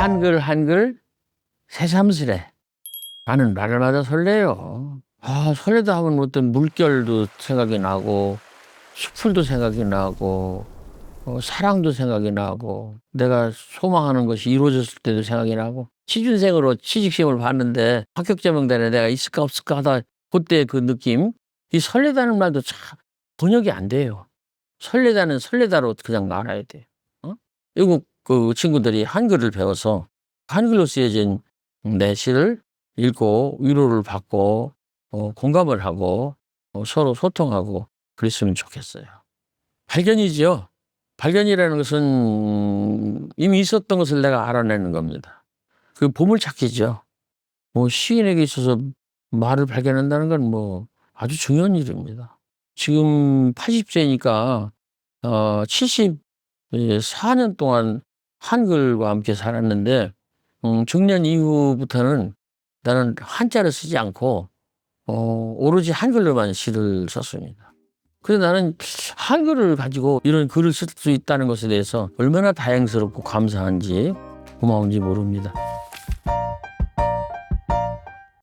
한글 한글 새삼스레 나는 날마다 설레요. 아 설레다 하면 어떤 물결도 생각이 나고 수풀도 생각이 나고 어, 사랑도 생각이 나고 내가 소망하는 것이 이루어졌을 때도 생각이 나고 취준생으로 취직시험을 봤는데 합격제명단에 내가 있을까 없을까 하다 그때 그 느낌 이 설레다는 말도 참 번역이 안 돼요. 설레다는 설레다로 그냥 알아야 돼요. 어? 외국 그 친구들이 한글을 배워서 한글로 쓰여진 내 시를 읽고 위로를 받고 어, 공감을 하고 어, 서로 소통하고 그랬으면 좋겠어요. 발견이지요. 발견이라는 것은 이미 있었던 것을 내가 알아내는 겁니다. 그 보물찾기죠. 뭐 시인에게 있어서 말을 발견한다는 건 뭐 아주 중요한 일입니다. 지금 80세니까 어 74년 동안 한글과 함께 살았는데 음, 중년 이후부터는 나는 한자를 쓰지 않고 어, 오로지 한글로만 시를 썼습니다. 그래서 나는 한글을 가지고 이런 글을 쓸 수 있다는 것에 대해서 얼마나 다행스럽고 감사한지 고마운지 모릅니다.